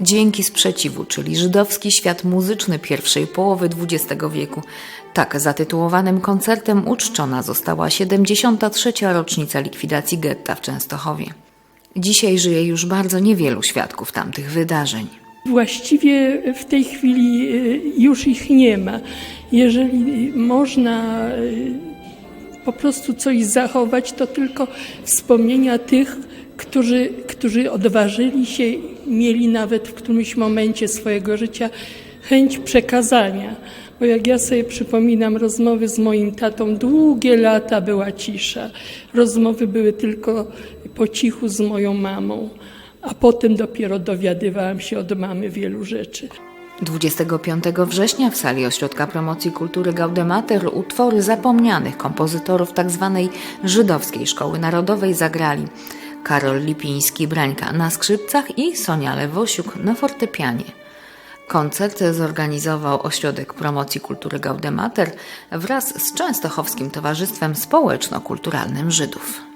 Dźwięki sprzeciwu, czyli żydowski świat muzyczny pierwszej połowy XX wieku. Tak zatytułowanym koncertem uczczona została 73. rocznica likwidacji getta w Częstochowie. Dzisiaj żyje już bardzo niewielu świadków tamtych wydarzeń. Właściwie w tej chwili y, już ich nie ma. Jeżeli można y, po prostu coś zachować, to tylko wspomnienia tych, którzy, którzy odważyli się, mieli nawet w którymś momencie swojego życia chęć przekazania. Bo jak ja sobie przypominam rozmowy z moim tatą, długie lata była cisza. Rozmowy były tylko po cichu z moją mamą, a potem dopiero dowiadywałam się od mamy wielu rzeczy. 25 września w sali Ośrodka Promocji Kultury Gaudemater utwory zapomnianych kompozytorów tzw. Żydowskiej Szkoły Narodowej zagrali Karol Lipiński Brańka na skrzypcach i Sonia Lewosiuk na fortepianie. Koncert zorganizował Ośrodek Promocji Kultury Gaudemater wraz z Częstochowskim Towarzystwem Społeczno-Kulturalnym Żydów.